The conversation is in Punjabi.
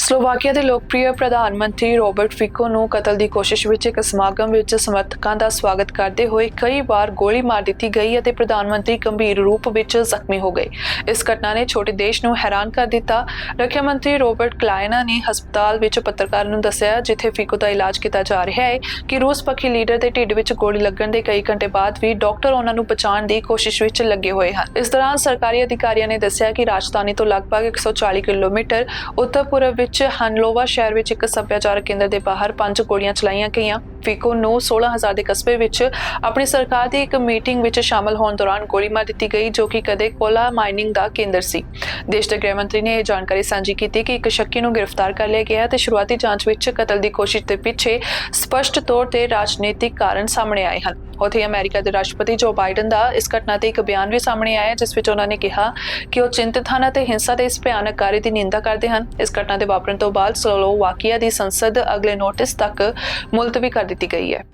ਸਲੋਵਾਕੀਆ ਦੇ ਲੋਕਪ੍ਰਿਯ ਪ੍ਰਧਾਨ ਮੰਤਰੀ ਰੋਬਰਟ ਫਿਕੋ ਨੂੰ ਕਤਲ ਦੀ ਕੋਸ਼ਿਸ਼ ਵਿੱਚ ਇੱਕ ਸਮਾਗਮ ਵਿੱਚ ਸਮਰਥਕਾਂ ਦਾ ਸਵਾਗਤ ਕਰਦੇ ਹੋਏ ਕਈ ਵਾਰ ਗੋਲੀ ਮਾਰ ਦਿੱਤੀ ਗਈ ਅਤੇ ਪ੍ਰਧਾਨ ਮੰਤਰੀ ਗੰਭੀਰ ਰੂਪ ਵਿੱਚ ਜ਼ਖਮੀ ਹੋ ਗਏ। ਇਸ ਘਟਨਾ ਨੇ ਛੋਟੇ ਦੇਸ਼ ਨੂੰ ਹੈਰਾਨ ਕਰ ਦਿੱਤਾ। ਰੱਖਿਆ ਮੰਤਰੀ ਰੋਬਰਟ ਕਲਾਇਨਾ ਨੇ ਹਸਪਤਾਲ ਵਿੱਚ ਪੱਤਰਕਾਰ ਨੂੰ ਦੱਸਿਆ, ਜਿੱਥੇ ਫਿਕੋ ਦਾ ਇਲਾਜ ਕੀਤਾ ਜਾ ਰਿਹਾ ਹੈ, ਕਿ ਰੂਸ ਪੱਖੀ ਲੀਡਰ ਦੇ ਢਿੱਡ ਵਿੱਚ ਗੋਲੀ ਲੱਗਣ ਦੇ ਕਈ ਘੰਟੇ ਬਾਅਦ ਵੀ ਡਾਕਟਰ ਉਹਨਾਂ ਨੂੰ ਬਚਾਉਣ ਦੀ ਕੋਸ਼ਿਸ਼ ਵਿੱਚ ਲੱਗੇ ਹੋਏ ਹਨ। ਇਸ ਦੌਰਾਨ ਸਰਕਾਰੀ ਅਧਿਕਾਰੀਆਂ ਨੇ ਦੱਸਿਆ ਕਿ ਰਾਜਧਾਨੀ ਤੋਂ ਲਗਭਗ 140 ਕਿਲੋਮੀਟਰ ਉੱਤਰ ਪੂਰਬ ਵਿੱਚ ਹਨਲੋਵਾ ਸ਼ਹਿਰ ਵਿੱਚ ਇੱਕ ਸੱਭਿਆਚਾਰਕ ਕੇਂਦਰ ਦੇ ਬਾਹਰ ਪੰਜ ਗੋਲੀਆਂ ਚਲਾਈਆਂ ਗਈਆਂ। ਫਿਕੋ ਨੂੰ 16000 ਦੇ ਕਸਬੇ ਵਿੱਚ ਆਪਣੀ ਸਰਕਾਰ ਦੀ ਇੱਕ ਮੀਟਿੰਗ ਵਿੱਚ ਸ਼ਾਮਲ ਹੋਣ ਦੌਰਾਨ ਗੋਲੀ ਮਾਰ ਦਿੱਤੀ ਗਈ, ਜੋ ਕਿ ਕਦੇ ਕੋਲਾ ਮਾਈਨਿੰਗ ਦਾ ਕੇਂਦਰ ਸੀ। ਦੇਸ਼ ਦੇ ਗ੍ਰਹਿ ਮੰਤਰੀ ਨੇ ਇਹ ਜਾਣਕਾਰੀ ਸਾਂਝੀ ਕੀਤੀ ਕਿ ਇੱਕ ਸ਼ੱਕੀ ਨੂੰ ਗ੍ਰਿਫਤਾਰ ਕਰ ਲਿਆ ਗਿਆ ਹੈ ਤੇ ਸ਼ੁਰੂਆਤੀ ਜਾਂਚ ਵਿੱਚ ਕਤਲ ਦੀ ਕੋਸ਼ਿਸ਼ ਦੇ ਪਿੱਛੇ ਸਪਸ਼ਟ ਤੌਰ ਤੇ ਰਾਜਨੀਤਿਕ ਕਾਰਨ ਸਾਹਮਣੇ ਆਏ ਹਨ। ਉੱਥੇ ਅਮਰੀਕਾ ਦੇ ਰਾਸ਼ਟਰਪਤੀ ਜੋ ਬਾਈਡਨ ਦਾ ਇਸ ਘਟਨਾ ਤੇ ਇੱਕ ਬਿਆਨ ਵੀ ਸਾਹਮਣੇ ਆਇਆ ਜਿਸ ਵਿੱਚ ਉਹਨਾਂ ਨੇ ਕਿਹਾ ਕਿ ਉਹ ਚਿੰਤਤ ਹਨ ਅਤੇ ਹਿੰਸਾ ਦੇ ਇਸ ਭਿਆਨਕ ਕਾਰੇ ਦੀ ਨਿੰਦਾ ਕਰਦੇ ਹਨ। ਇਸ ਘਟਨਾ ਦੇ ਵਾਪਰਨ ਤੋਂ ਬਾਅਦ ਸਲੋਵਾਕੀਆ ਦੀ ਸੰਸਦ ਅਗਲੇ ਨੋਟਿਸ ਤੱਕ ਮੁਲਤਵੀ ਕਰ ਦਿੱਤੀ ਗਈ ਹੈ।